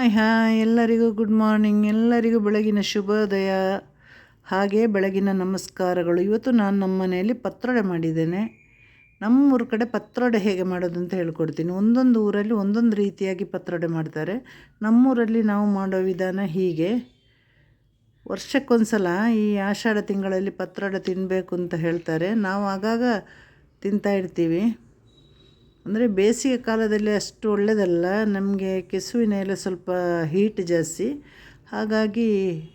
Hi hi ಎಲ್ಲರಿಗೂ good morning. ಎಲ್ಲರಿಗೂ ಬೆಳಗಿನ ಶುಭೋದಯ. ಹಾಗೆ ಬೆಳಗಿನ ನಮಸ್ಕಾರಗಳು. ಇವತ್ತು ನಾನು ನಮ್ಮ ಮನೆಯಲ್ಲಿ ಪತ್ರೊಡೆ ಮಾಡಿದ್ದೇನೆ. ನಮ್ಮೂರ ಕಡೆ ಪತ್ರೊಡೆ ಹೇಗೆ ಮಾಡೋದು ಅಂತ ಹೇಳ್ಕೊಡ್ತೀನಿ. ಒಂದೊಂದು ಊರಲ್ಲಿ ಒಂದೊಂದು ರೀತಿಯಾಗಿ ಪತ್ರೊಡೆ ಮಾಡ್ತಾರೆ. ನಮ್ಮೂರಲ್ಲಿ ನಾವು ಮಾಡೋ ವಿಧಾನ ಹೀಗೆ. ವರ್ಷಕ್ಕೊಂದ್ಸಲ ಈ ಆಷಾಢ ತಿಂಗಳಲ್ಲಿ ಪತ್ರೊಡೆ ತಿನ್ನಬೇಕು ಅಂತ ಹೇಳ್ತಾರೆ. ನಾವು ಆಗಾಗ ತಿಂತಾ ಇರ್ತೀವಿ. ಅಂದರೆ ಬೇಸಿಗೆ ಕಾಲದಲ್ಲಿ ಅಷ್ಟು ಒಳ್ಳೆಯದಲ್ಲ ನಮಗೆ ಕೆಸುವಿನ ಎಲೆ ಸ್ವಲ್ಪ ಹೀಟ್ ಜಾಸ್ತಿ. ಹಾಗಾಗಿ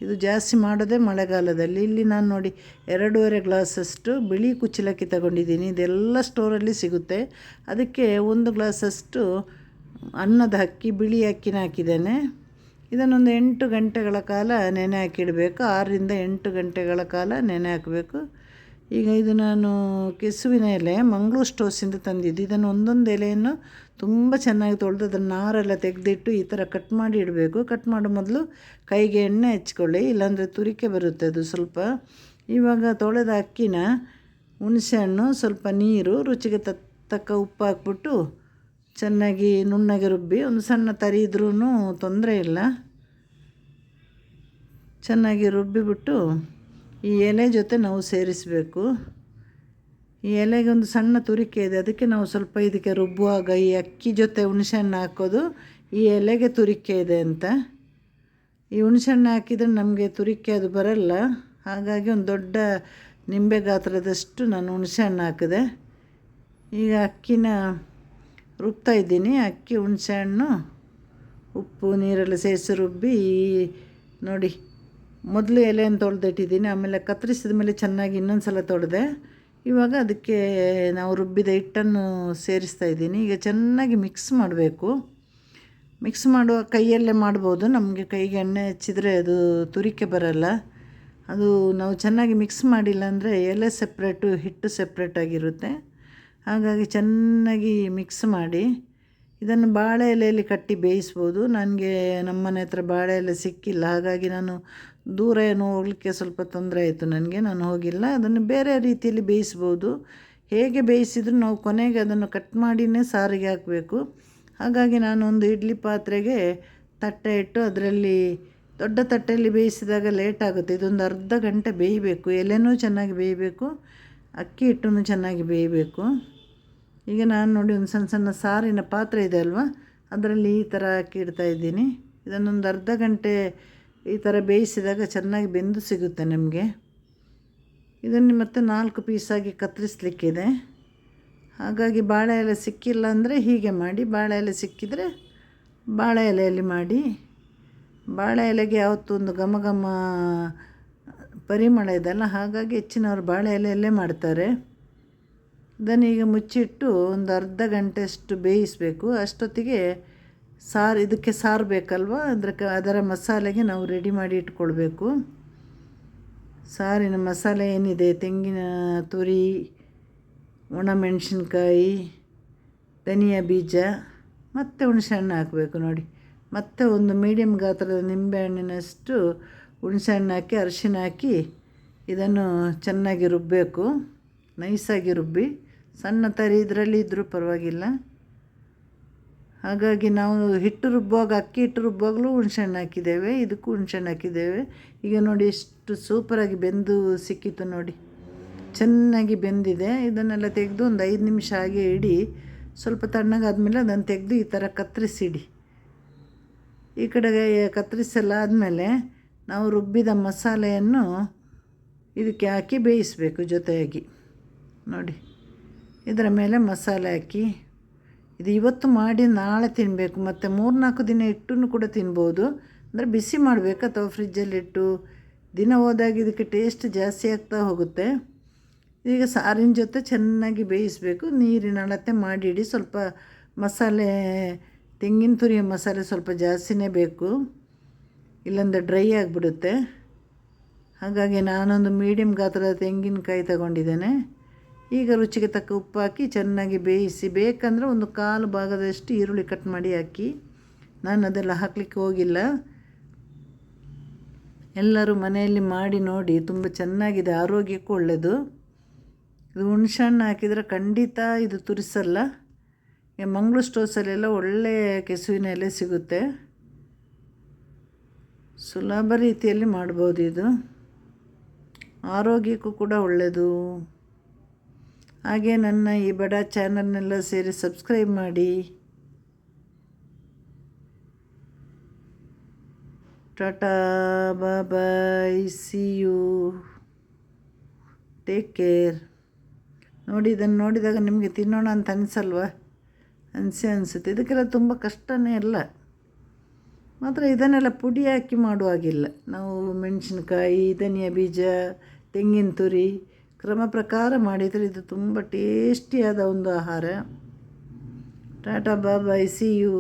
ಇದು ಜಾಸ್ತಿ ಮಾಡೋದೇ ಮಳೆಗಾಲದಲ್ಲಿ. ಇಲ್ಲಿ ನಾನು ನೋಡಿ ಎರಡೂವರೆ ಗ್ಲಾಸಷ್ಟು ಬಿಳಿ ಕುಚ್ಚಲಕ್ಕಿ ತಗೊಂಡಿದ್ದೀನಿ. ಇದೆಲ್ಲ ಸ್ಟೋರಲ್ಲಿ ಸಿಗುತ್ತೆ. ಅದಕ್ಕೆ ಒಂದು ಗ್ಲಾಸಷ್ಟು ಅನ್ನದ ಅಕ್ಕಿ, ಬಿಳಿ ಅಕ್ಕಿನ ಹಾಕಿದ್ದೇನೆ. ಇದನ್ನೊಂದು ಎಂಟು ಗಂಟೆಗಳ ಕಾಲ ನೆನೆ ಹಾಕಿಡಬೇಕು. ಆರರಿಂದ ಎಂಟು ಗಂಟೆಗಳ ಕಾಲ ನೆನೆ ಹಾಕಬೇಕು. ಈಗ ಇದು ನಾನು ಕೆಸುವಿನ ಎಲೆ, ಮಂಗಳೂರು ಸ್ಟೋರ್ಸಿಂದ ತಂದಿದ್ದು. ಇದನ್ನು ಒಂದೊಂದು ಎಲೆಯನ್ನು ತುಂಬ ಚೆನ್ನಾಗಿ ತೊಳೆದು ಅದನ್ನು ನಾರೆಲ್ಲ ತೆಗೆದಿಟ್ಟು ಈ ಥರ ಕಟ್ ಮಾಡಿ ಇಡಬೇಕು. ಕಟ್ ಮಾಡೋ ಮೊದಲು ಕೈಗೆ ಎಣ್ಣೆ ಹಚ್ಕೊಳ್ಳಿ, ಇಲ್ಲಾಂದರೆ ತುರಿಕೆ ಬರುತ್ತೆ ಅದು ಸ್ವಲ್ಪ. ಇವಾಗ ತೊಳೆದ ಅಕ್ಕಿನ ಹುಣಸೆಹಣ್ಣು ಸ್ವಲ್ಪ ನೀರು, ರುಚಿಗೆ ತಕ್ಕ ಉಪ್ಪು ಹಾಕ್ಬಿಟ್ಟು ಚೆನ್ನಾಗಿ ನುಣ್ಣಗೆ ರುಬ್ಬಿ, ಒಂದು ಸಣ್ಣ ತರಿ ಇದ್ರೂ ತೊಂದರೆ ಇಲ್ಲ. ಚೆನ್ನಾಗಿ ರುಬ್ಬಿಬಿಟ್ಟು ಈ ಎಲೆ ಜೊತೆ ನಾವು ಸೇರಿಸಬೇಕು. ಈ ಎಲೆಗೆ ಒಂದು ಸಣ್ಣ ತುರಿಕೆ ಇದೆ. ಅದಕ್ಕೆ ನಾವು ಸ್ವಲ್ಪ ಇದಕ್ಕೆ ರುಬ್ಬುವಾಗ ಈ ಅಕ್ಕಿ ಜೊತೆ ಹುಣಸೆಹಣ್ಣು ಹಾಕೋದು ಈ ಎಲೆಗೆ ತುರಿಕೆ ಇದೆ ಅಂತ. ಈ ಹುಣಸೆಹಣ್ಣು ಹಾಕಿದರೆ ನಮಗೆ ತುರಿಕೆ ಅದು ಬರಲ್ಲ. ಹಾಗಾಗಿ ಒಂದು ದೊಡ್ಡ ನಿಂಬೆ ಗಾತ್ರದಷ್ಟು ನಾನು ಹುಣಸೆಹಣ್ಣು ಹಾಕಿದೆ. ಈಗ ಅಕ್ಕಿನ ರುಬ್ತಾ ಇದ್ದೀನಿ. ಅಕ್ಕಿ, ಹುಣಸೆಹಣ್ಣು, ಉಪ್ಪು, ನೀರೆಲ್ಲ ಸೇರಿಸಿ ರುಬ್ಬಿ ನೋಡಿ ಮೊದಲು ಎಲೆಯನ್ನು ತೊಳೆದಿಟ್ಟಿದ್ದೀನಿ, ಆಮೇಲೆ ಕತ್ತರಿಸಿದ ಮೇಲೆ ಚೆನ್ನಾಗಿ ಇನ್ನೊಂದು ಸಲ ತೊಳೆದೆ, ಇವಾಗ ಅದಕ್ಕೆ ನಾವು ರುಬ್ಬಿದ ಹಿಟ್ಟನ್ನು ಸೇರಿಸ್ತಾ ಇದ್ದೀನಿ. ಈಗ ಚೆನ್ನಾಗಿ ಮಿಕ್ಸ್ ಮಾಡಬೇಕು. ಮಿಕ್ಸ್ ಮಾಡುವ ಕೈಯಲ್ಲೇ ಮಾಡ್ಬೋದು. ನಮಗೆ ಕೈಗೆ ಎಣ್ಣೆ ಹಚ್ಚಿದರೆ ಅದು ತುರಿಕೆ ಬರಲ್ಲ. ಅದು ನಾವು ಚೆನ್ನಾಗಿ ಮಿಕ್ಸ್ ಮಾಡಿಲ್ಲ ಅಂದರೆ ಎಲೆ ಸಪ್ರೇಟು ಹಿಟ್ಟು ಸಪ್ರೇಟಾಗಿರುತ್ತೆ ಹಾಗಾಗಿ ಚೆನ್ನಾಗಿ ಮಿಕ್ಸ್ ಮಾಡಿ, ಇದನ್ನು ಬಾಳೆ ಎಲೆಯಲ್ಲಿ ಕಟ್ಟಿ ಬೇಯಿಸ್ಬೋದು. ನನಗೆ ನಮ್ಮನೆ ಹತ್ರ ಬಾಳೆ ಎಲೆ ಸಿಕ್ಕಿಲ್ಲ. ಹಾಗಾಗಿ ನಾನು ದೂರ ಏನು ಹೋಗಲಿಕ್ಕೆ ಸ್ವಲ್ಪ ತೊಂದರೆ ಆಯಿತು ನನಗೆ, ನಾನು ಹೋಗಿಲ್ಲ. ಅದನ್ನು ಬೇರೆ ರೀತಿಯಲ್ಲಿ ಬೇಯಿಸ್ಬೋದು. ಹೇಗೆ ಬೇಯಿಸಿದ್ರು ನಾವು ಕೊನೆಗೆ ಅದನ್ನು ಕಟ್ ಮಾಡಿಯೇ ಸಾರಿಗೆ ಹಾಕಬೇಕು. ಹಾಗಾಗಿ ನಾನು ಒಂದು ಇಡ್ಲಿ ಪಾತ್ರೆಗೆ ತಟ್ಟೆ ಇಟ್ಟು ಅದರಲ್ಲಿ ದೊಡ್ಡ ತಟ್ಟೆಯಲ್ಲಿ ಬೇಯಿಸಿದಾಗ ಲೇಟ್ ಆಗುತ್ತೆ. ಇದೊಂದು ಅರ್ಧ ಗಂಟೆ ಬೇಯಬೇಕು. ಎಲೆನೂ ಚೆನ್ನಾಗಿ ಬೇಯಬೇಕು. ಅಕ್ಕಿ ಹಿಟ್ಟೂ ಚೆನ್ನಾಗಿ ಬೇಯಬೇಕು. ಈಗ ನಾನು ನೋಡಿ ಒಂದು ಸಣ್ಣ ಸಣ್ಣ ಸಾರಿನ ಪಾತ್ರೆ ಇದೆ ಅಲ್ವಾ? ಅದರಲ್ಲಿ ಈ ಥರ ಅಕ್ಕಿ ಇಡ್ತಾ ಇದ್ದೀನಿ. ಇದನ್ನೊಂದು ಅರ್ಧ ಗಂಟೆ ಈ ಥರ ಬೇಯಿಸಿದಾಗ ಚೆನ್ನಾಗಿ ಬೆಂದು ಸಿಗುತ್ತೆ ನಿಮಗೆ. ಇದನ್ನು ಮತ್ತೆ ನಾಲ್ಕು ಪೀಸಾಗಿ ಕತ್ತರಿಸ್ಲಿಕ್ಕಿದೆ. ಹಾಗಾಗಿ ಬಾಳೆ ಎಲೆ ಸಿಕ್ಕಿಲ್ಲ ಅಂದರೆ ಹೀಗೆ ಮಾಡಿ, ಬಾಳೆ ಎಲೆ ಸಿಕ್ಕಿದರೆ ಬಾಳೆ ಎಲೆಯಲ್ಲಿ ಮಾಡಿ. ಬಾಳೆ ಎಲೆಗೆ ಯಾವತ್ತೂ ಒಂದು ಘಮ ಘಮ ಪರಿಮಳ ಇದೆಲ್ಲ ಹಾಗಾಗಿ ಹೆಚ್ಚಿನವರು ಬಾಳೆ ಎಲೆಯಲ್ಲೇ ಮಾಡ್ತಾರೆ. ಇದನ್ನು ಈಗ ಮುಚ್ಚಿಟ್ಟು ಒಂದು ಅರ್ಧ ಗಂಟೆಯಷ್ಟು ಬೇಯಿಸಬೇಕು. ಅಷ್ಟೊತ್ತಿಗೆ ಸಾರು, ಇದಕ್ಕೆ ಸಾರು ಬೇಕಲ್ವ? ಅಂದರೆ ಅದರ ಮಸಾಲೆಗೆ ನಾವು ರೆಡಿ ಮಾಡಿ ಇಟ್ಕೊಳ್ಬೇಕು. ಸಾರಿನ ಮಸಾಲೆ ಏನಿದೆ? ತೆಂಗಿನ ತುರಿ ಒಣಮೆಣಸಿನ್ಕಾಯಿ ಧನಿಯಾ ಬೀಜ, ಮತ್ತು ಹುಣಸೆಹಣ್ಣು ಹಾಕಬೇಕು ನೋಡಿ. ಮತ್ತು ಒಂದು ಮೀಡಿಯಮ್ ಗಾತ್ರದ ನಿಂಬೆಹಣ್ಣಿನಷ್ಟು ಹುಣಸೆಹಣ್ಣು ಹಾಕಿ ಅರಿಶಿನ ಹಾಕಿ ಇದನ್ನು ಚೆನ್ನಾಗಿ ರುಬ್ಬಬೇಕು ನೈಸಾಗಿ ರುಬ್ಬಿ. ಸಣ್ಣ ತರಿ ಇದರಲ್ಲಿ ಇದ್ದರೂ ಪರವಾಗಿಲ್ಲ. ಹಾಗಾಗಿ ನಾವು ಹಿಟ್ಟು ರುಬ್ಬುವಾಗ ಅಕ್ಕಿ ಹಿಟ್ಟು ರುಬ್ಬುವಾಗಲೂ ಹುಣ್ಸೆಹಣ್ಣು ಹಾಕಿದ್ದೇವೆ, ಇದಕ್ಕೂ ಹುಣ್ಸೆಹಣ್ಣು ಹಾಕಿದ್ದೇವೆ. ಈಗ ನೋಡಿ ಎಷ್ಟು ಸೂಪರಾಗಿ ಬೆಂದು ಸಿಕ್ಕಿತ್ತು ನೋಡಿ. ಚೆನ್ನಾಗಿ ಬೆಂದಿದೆ. ಇದನ್ನೆಲ್ಲ ತೆಗೆದು ಒಂದು ಐದು ನಿಮಿಷ ಹಾಗೆ ಇಡಿ. ಸ್ವಲ್ಪ ತಣ್ಣಗಾದಮೇಲೆ ಅದನ್ನು ತೆಗೆದು ಈ ಥರ ಕತ್ತರಿಸಿಡಿ. ಈ ಕಡೆಗೆ ಕತ್ತರಿಸಲ್ಲ ಆದಮೇಲೆ ನಾವು ರುಬ್ಬಿದ ಮಸಾಲೆಯನ್ನು ಇದಕ್ಕೆ ಹಾಕಿ ಬೇಯಿಸಬೇಕು ಜೊತೆಯಾಗಿ. ನೋಡಿ, ಇದರ ಮೇಲೆ ಮಸಾಲೆ ಹಾಕಿ. ಇದು ಇವತ್ತು ಮಾಡಿ ನಾಳೆ ತಿನ್ನಬೇಕು ಮತ್ತು ಮೂರು ನಾಲ್ಕು ದಿನ ಇಟ್ಟು ಕೂಡ ತಿನ್ಬೋದು. ಅಂದರೆ ಬಿಸಿ ಮಾಡಬೇಕು? ಅಥವಾ ಫ್ರಿಜ್ಜಲ್ಲಿಟ್ಟು ದಿನ ಹೋದಾಗ ಇದಕ್ಕೆ ಟೇಸ್ಟ್ ಜಾಸ್ತಿ ಆಗ್ತಾ ಹೋಗುತ್ತೆ. ಈಗ ಸಾರಿನ ಜೊತೆ ಚೆನ್ನಾಗಿ ಬೇಯಿಸಬೇಕು. ನೀರಿನ ಅಳತೆ ಮಾಡಿಡಿ. ಸ್ವಲ್ಪ ಮಸಾಲೆ, ತೆಂಗಿನ ತುರಿಯ ಮಸಾಲೆ ಸ್ವಲ್ಪ ಜಾಸ್ತಿನೇ ಬೇಕು. ಇಲ್ಲಾಂದರೆ ಡ್ರೈ ಆಗಿಬಿಡುತ್ತೆ. ಹಾಗಾಗಿ ನಾನೊಂದು ಮೀಡಿಯಮ್ ಗಾತ್ರದ ತೆಂಗಿನಕಾಯಿ ತಗೊಂಡಿದ್ದೇನೆ. ಈಗ ರುಚಿಗೆ ತಕ್ಕ ಉಪ್ಪು ಹಾಕಿ ಚೆನ್ನಾಗಿ ಬೇಯಿಸಿ, ಬೇಕಂದರೆ ಒಂದು ಕಾಲು ಭಾಗದಷ್ಟು ಈರುಳ್ಳಿ ಕಟ್ ಮಾಡಿ ಹಾಕಿ. ನಾನು ಅದೆಲ್ಲ ಹಾಕಲಿಕ್ಕೆ ಹೋಗಿಲ್ಲ. ಎಲ್ಲರೂ ಮನೆಯಲ್ಲಿ ಮಾಡಿ ನೋಡಿ, ತುಂಬ ಚೆನ್ನಾಗಿದೆ, ಆರೋಗ್ಯಕ್ಕೂ ಒಳ್ಳೆಯದು ಇದು ಹುಣ್ಸೆಹಣ್ಣು ಹಾಕಿದರೆ ಖಂಡಿತ ಇದು ತುರಿಸಲ್ಲ. ಮಂಗಳೂರು ಸ್ಟೋರ್ಸಲ್ಲೆಲ್ಲ ಒಳ್ಳೆಯ ಕೆಸುವಿನ ಎಲೆ ಸಿಗುತ್ತೆ. ಸುಲಭ ರೀತಿಯಲ್ಲಿ ಮಾಡ್ಬೋದು ಇದು. ಆರೋಗ್ಯಕ್ಕೂ ಕೂಡ ಒಳ್ಳೆಯದು ಹಾಗೆ ನನ್ನ ಈ ಬಡ ಚಾನಲ್ನೆಲ್ಲ ಸೇರಿ ಸಬ್ಸ್ಕ್ರೈಬ್ ಮಾಡಿ. Tata, bye, see you. Take care ನೋಡಿ, ಇದನ್ನು ನೋಡಿದಾಗ ನಿಮಗೆ ತಿನ್ನೋಣ ಅಂತ ಅನಿಸಲ್ವ? ಅನಿಸೆ ಅನಿಸುತ್ತೆ. ಇದಕ್ಕೆಲ್ಲ ತುಂಬ ಕಷ್ಟನೇ ಇಲ್ಲ ಮಾತ್ರ ಇದನ್ನೆಲ್ಲ ಪುಡಿ ಹಾಕಿ ಮಾಡುವಾಗಿಲ್ಲ ನಾವು ಮೆಣಸಿನ್ಕಾಯಿ, ಧನಿಯಾ ಬೀಜ, ತೆಂಗಿನ ತುರಿ ಕ್ರಮ ಪ್ರಕಾರ ಮಾಡಿದರೆ ಇದು ತುಂಬ ಟೇಸ್ಟಿಯಾದ ಒಂದು ಆಹಾರ. Tata bye-bye C you